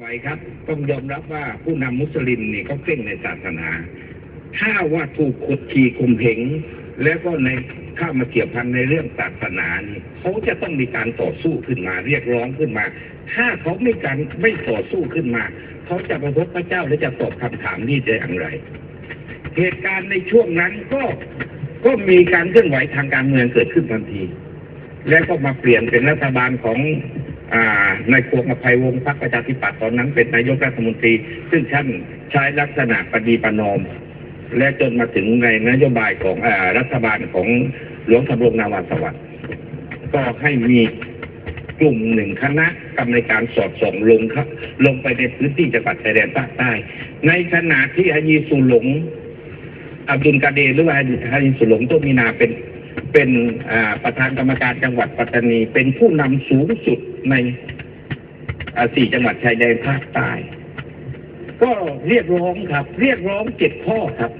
ไว้ครับต้องยอมรับว่าผู้นำมุสลิมนี่เขาเคร่งในศาสนา ถ้าว่าถูกกดขี่ข่มเหงแล้วก็ในเข้ามาเกี่ยวพันในเรื่องศาสนานี่เขาจะต้องมีการต่อสู้ขึ้นมาเรียกร้องขึ้นมา ถ้าเขาไม่การไม่ต่อสู้ขึ้นมาเขาจะประพบพระเจ้าและจะตอบคำถามนี้ได้อย่างไร เหตุการณ์ในช่วงนั้นก็ก็มีการเคลื่อนไหวทางการเมืองเกิดขึ้นทันที แล้วก็มาเปลี่ยนเป็นรัฐบาลของ นายพวงอภัยวงศ์พรรคประชาธิปัตย์ตอนนั้นเป็นนายกรัฐมนตรี ซึ่งท่านใช้ลักษณะปฏิปนอม และจนมาถึงในนโยบายของอรัฐบาลของหลวงทำรงนาวาสวัสดิ์ก็ให้มีกลุ่มหนึ่งคณะกรรมการสอดส่องลงครับ ลงไปในพื้นที่จังหวัดชายแดนภาคใต้ ในขณะที่ฮายีสุหลง อับดุลกาเดหรือว่าฮายีสุหลงโตมีนาเป็น เป็นประธานกรรมการจังหวัดปัตตานี เป็นผู้นำสูงสุดในสี่จังหวัดชายแดนภาคใต้ก็เรียกร้องครับ เรียกร้องเจ็ดข้อครับ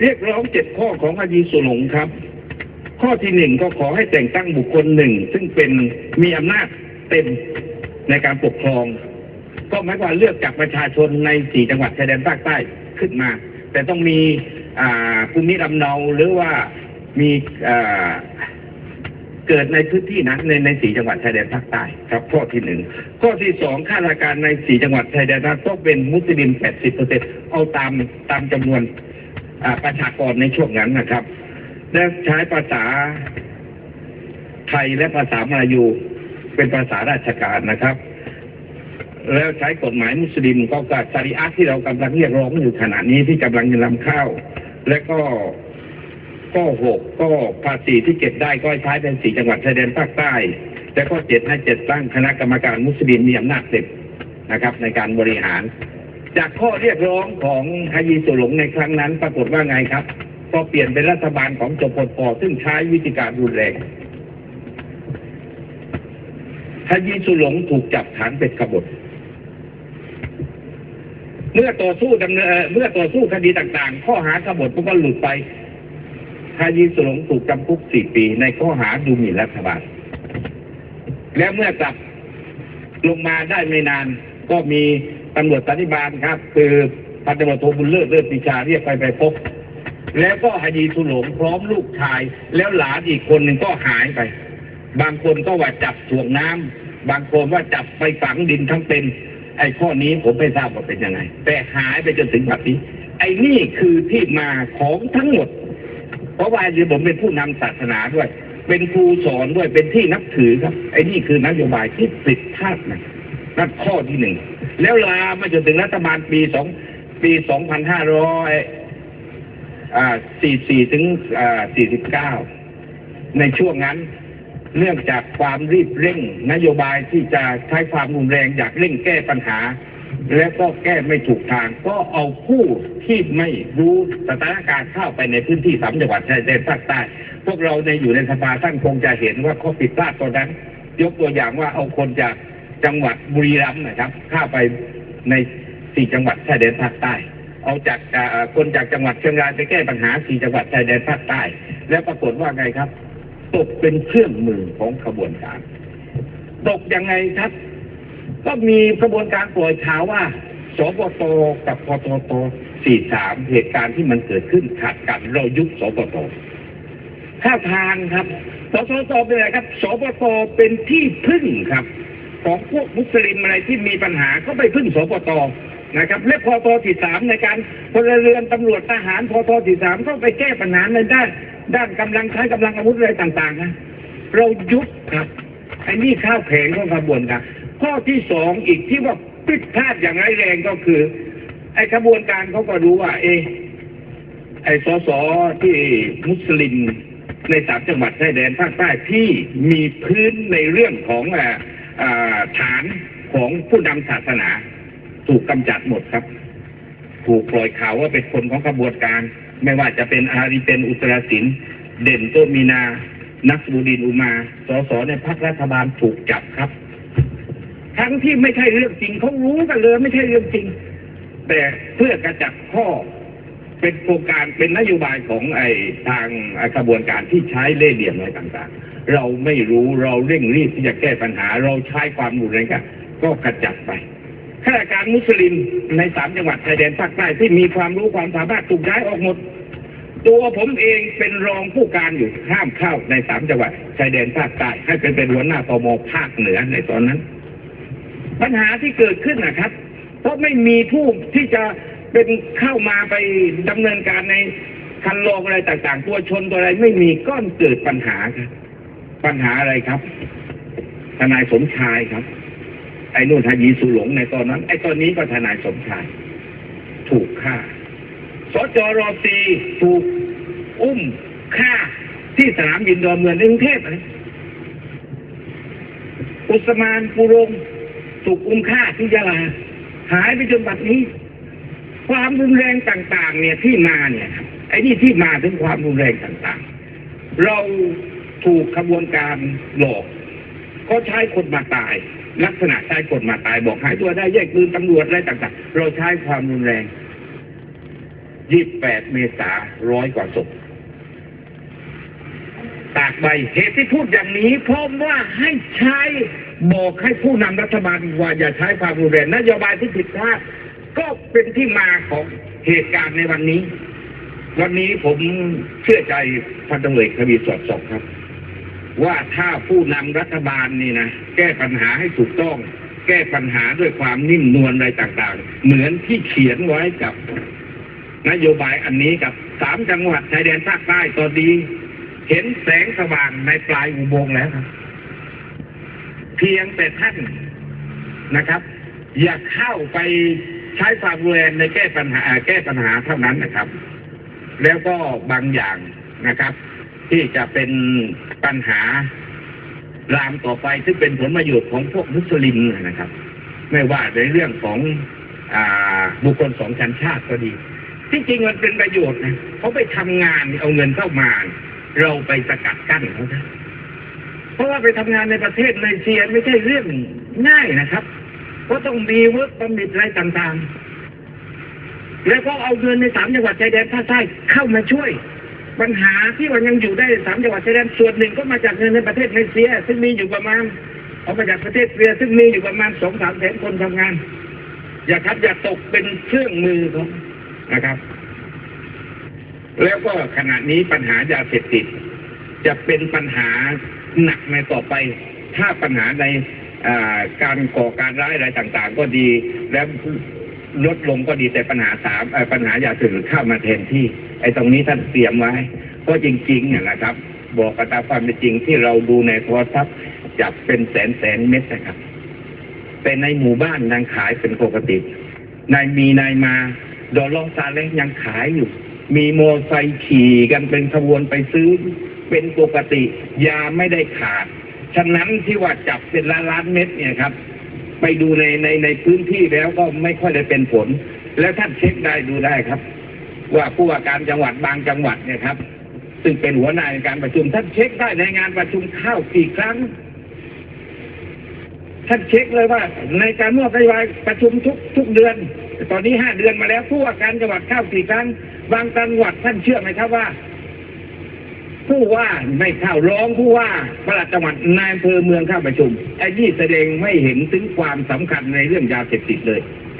เรียกร้องเจ็ดข้อของอายีสุหลงครับ ข้อที่หนึ่งก็ขอให้แต่งตั้งบุคคลหนึ่ง ซึ่งเป็นมีอำนาจเต็มในการปกครอง ก็หมายความเลือกจากประชาชนในสี่จังหวัดชายแดนภาคใต้ขึ้นมา แต่ต้องมีภูมิลำเนาหรือว่า มีเกิดในพื้นที่นั้นในในสี่จังหวัดชายแดนภาคใต้ครับข้อที่หนึ่งข้อที่สองข้าราชการในสี่จังหวัดชายแดนภาคต้องเป็นมุสลิมแปดสิบเปอร์เซ็นเอาตามตามจำนวนประชากรในช่วงนั้นนะครับ และใช้ภาษาไทยและภาษามลายูเป็นภาษาราชการนะครับ แล้วใช้กฎหมายมุสลิมก็กับชาริอะห์ที่เรากำลังเรียกร้องอยู่ขณะนี้ที่กำลังจะนำเข้า และก็ ก็หกก็ภาษีที่เก็บได้ก็ให้ใช้เป็นสี่จังหวัดชายแดนภาคใต้ และก็เจ็ดให้เจ็ดตั้งคณะกรรมการมุสลิมมีอำนาจเต็มนะครับ ในการบริหาร จากข้อเรียกร้องของฮายีสุหลงในครั้งนั้น ปรากฏว่าไงครับ ก็เปลี่ยนเป็นรัฐบาลของจปปซึ่งใช้วิธีการรุนแรงฮายีสุหลงถูกจับฐานเป็นกบฏเมื่อต่อสู้ดำเนินเอ่อเมื่อต่อสู้คดีต่างๆ ข้อหากบฏมันก็หลุดไป ฮายีสุลงถูกจำคุกสี่ปีในข้อหาดูหมิ่นรัฐบาล และเมื่อกลับลงมาได้ไม่นานก็มีตำรวจสันติบาลครับ คือพันตำรวจโทบุญเลิศเลิศปิชาเรียกไปไปพบ แล้วก็ฮายีสุหลงพร้อมลูกชาย แล้วหลานอีกคนหนึ่งก็หายไป บางคนก็ว่าจับถ่วงน้ำบางคนว่าจับไปฝังดินทั้งเป็น ไอ้ข้อนี้ผมไม่ทราบว่าเป็นยังไง แต่หายไปจนถึงแบบนี้ ไอ้นี่คือที่มาของทั้งหมด เพราะว่าคือผมเป็นผู้นำศาสนาด้วย เป็นครูสอนด้วยเป็นที่นับถือครับ ไอ้นี่คือนโยบายที่ผิดพลาดนะนั่นข้อที่หนึ่งแล้วลามาจนถึงรัฐบาลปีสองปีสองพันห้าร้อยอ่าสี่สี่ถึงอ่าสี่สิบเก้าในช่วงนั้นเนื่องจากความรีบเร่ง นโยบายที่จะใช้ความรุนแรงอยากเร่งแก้ปัญหา และก็แก้ไม่ถูกทาง ก็เอาผู้ที่ไม่รู้สถานการณ์เข้าไปในพื้นที่สามจังหวัดชายแดนภาคใต้พวกเราในอยู่ในสภาท่านคงจะเห็นว่าข้อผิดพลาดตอนนั้น ยกตัวอย่างว่าเอาคนจากจังหวัดบุรีรัมย์นะครับเข้าไปในสี่จังหวัดชายแดนภาคใต้ เอาจากคนจากจังหวัดเชียงรายไปแก้ปัญหาสี่จังหวัดชายแดนภาคใต้ แล้วปรากฏว่าไงครับ ตกเป็นเครื่องมือของขบวนการ ตกยังไงครับ ก็มีกระบวนการปล่อยข่าวว่าสปตกับพทต43เหตุการณ์ที่มันเกิดขึ้นขัดกันเรายุบสปตท่าทางครับสปตเป็นอะไรครับสปตเป็นที่พึ่งครับ ของพวกมุสลิมอะไรที่มีปัญหาก็ไปพึ่งสปตนะครับและพตท43ในการพลเรือนตำรวจทหารพตท43ก็ไปแก้ปัญหาในด้าน ด้านกำลังใช้กำลังอาวุธอะไรต่างๆนะเรายุบครับไอ้นี่ข้าวแผงของขบวนการ ข้อที่สองอีกที่ว่าผิดพลาดอย่างร้ายแรงก็คือ ไอ้ขบวนการเขาก็รู้ว่า เอไอ้สสที่มุสลิมในสามจังหวัดชายแดนภาคใต้ที่มีพื้นในเรื่องของอ่าฐานของผู้นำศาสนา ถูกกำจัดหมดครับ ถูกปล่อยข่าวว่าเป็นคนของขบวนการ ไม่ว่าจะเป็นอาริเป็นอุตรศินเด่นโตมีนา นักบูดินอุมา สสในพรรครัฐบาลถูกจับครับ ทั้งที่ไม่ใช่เรื่องจริงเขารู้กันเลยไม่ใช่เรื่องจริง แต่เพื่อกระจับข้อเป็นโครงการเป็นนโยบายของไอ้ทางไอ้กระบวนการที่ใช้เล่ห์เหลี่ยมอะไรต่างๆ เราไม่รู้เราเร่งรีบที่จะแก้ปัญหา เราใช้ความรุนแรงกันก็กระจัดไปข้าราชการมุสลิมในสามจังหวัดชายแดนภาคใต้ที่มีความรู้ความสามารถถูกย้ายออกหมด ตัวผมเองเป็นรองผู้การอยู่ห้ามเข้าในสามจังหวัดชายแดนภาคใต้ให้เป็นเป็นหัวหน้าตมภาคเหนือในตอนนั้น ปัญหาที่เกิดขึ้นนะครับ เพราะไม่มีผู้ที่จะเป็นเข้ามาไปดำเนินการในคันลองอะไรต่างๆ ตัวชนตัวอะไรไม่มีก้อนเกิดปัญหาครับปัญหาอะไรครับทนายสมชายครับ ไอ้นู่นทยีสุหลงในตอนนั้น ไอ้ตอนนี้ก็ทนายสมชาย ถูกฆ่าสจรตีถูกอุ้มฆ่าที่สนามบินดอนเมืองกรุงเทพเลยอุสมานปูรง ถูกอุ้มฆ่าที่ยะลา หายไปจนบัดนี้ ความรุนแรงต่างๆ เนี่ยที่มาเนี่ยไอ้นี่ที่มาถึงความรุนแรงต่างๆ เราถูกขบวนการหลอก ก็ใช้คนมาตาย ลักษณะใช้คนมาตายบอกหายตัวได้แยกปืนตำรวจอะไรต่างๆ เราใช้ความรุนแรง28เมษาร้อยกว่าศพตากใบเหตุที่พูดอย่างนี้เพราะว่าให้ใช้ บอกให้ผู้นำรัฐบาลว่าอย่าใช้ความรุนแรงนโยบายที่ผิดพลาดก็เป็นที่มาของเหตุการณ์ในวันนี้ วันนี้ผมเชื่อใจพันตำรวจเอกทวีสอดสองครับ ว่าถ้าผู้นำรัฐบาลนี่นะแก้ปัญหาให้ถูกต้อง แก้ปัญหาด้วยความนิ่มนวลอะไรต่างๆ เหมือนที่เขียนไว้กับนโยบายอันนี้กับสามจังหวัดชายแดนภาคใต้ตอนนี้เห็นแสงสว่างในปลายอุโมงค์แล้วครับ เพียงแต่ท่านนะครับ อย่าเข้าไปใช้ความรุนแรงในแก้ปัญหา แก้ปัญหาเท่านั้นนะครับ แล้วก็บางอย่างนะครับ ที่จะเป็นปัญหาลามต่อไปซึ่งเป็นผลประโยชน์ของพวกมุสลิมนะครับ ไม่ว่าในเรื่องของอบุคคลสองชันชาติก็ดี ที่จริงมันเป็นประโยชน์นะเขาไปทำงานเอาเงินเข้ามา เราไปสกัดกั้นเขานะเพ ราะว่าไปทำงานในประเทศมาเลเซียไม่ใช่เรื่องง่ายนะครับ ก็ต้องมีเวิร์กปมิตอะไรต่างๆ แล้วก็เอาเงินในสามจังหวัดชายแดนภาคใต้เข้ามาช่วย ปัญหาที่มันยังอยู่ได้สามจังหวัดชายแดนส่วนหนึ่งก็มาจากเงินในประเทศมาเลเซีย ซึ่งมีอยู่ประมาณเอามาจากประเทศเซียซึ่งมีอยู่ประมาณสองสามแสนคนทำงาน อย่าครับอย่าตกเป็นเครื่องมือเขานะครับ แล้วก็ขณะนี้ปัญหายาเสพติดจะเป็นปัญหา หนักในต่อไป ถ้าปัญหาในการก่อการร้ายอะไรต่างๆ ก็ดี แล้วลดลงก็ดีแต่ปัญหาสามปัญหายาเสพติดเข้ามาแทนที่ ไอ้ตรงนี้ท่านเตรียมไว้เพราะจริงๆเนี่ยนะครับ บอกกันตาความเป็นจริงที่เราดูในโทรทัศน์จับเป็นแสนแสนเม็ดนะครับแต่ในหมู่บ้านยังขายเป็นปกตินายมีนายมาดอลลองซาเล้งยังขายอยู่ มีโมอไซค์ขี่กันเป็นขบวนไปซื้อ เป็นปกติยาไม่ได้ขาด ฉะนั้นที่ว่าจับเป็นล้านล้านเม็ดเนี่ยครับ ไปดูในในในพื้นที่แล้วก็ไม่ค่อยได้เป็นผล แล้วท่านเช็คได้ดูได้ครับ ว่าผู้ว่าการจังหวัดบางจังหวัดเนี่ยครับ ซึ่งเป็นหัวหน้าในการประชุม ท่านเช็คได้ในงานประชุมเข้ากี่ครั้งท่านเช็คเลยว่าในการมอบนโยบายประชุมทุกทุกเดือน ตอนนี้ห้าเดือนมาแล้วผู้ว่าการจังหวัดเข้าสี่ครั้ง บางจังหวัดท่านเชื่อไหมครับว่า ผู้ว่าไม่เข้าร้องผู้ว่าประหลัดจังหวัดนายอำเภอเมืองเข้าประชุมไอ้นี่แสดงไม่เห็นถึงความสำคัญในเรื่องยาเสพติดเลย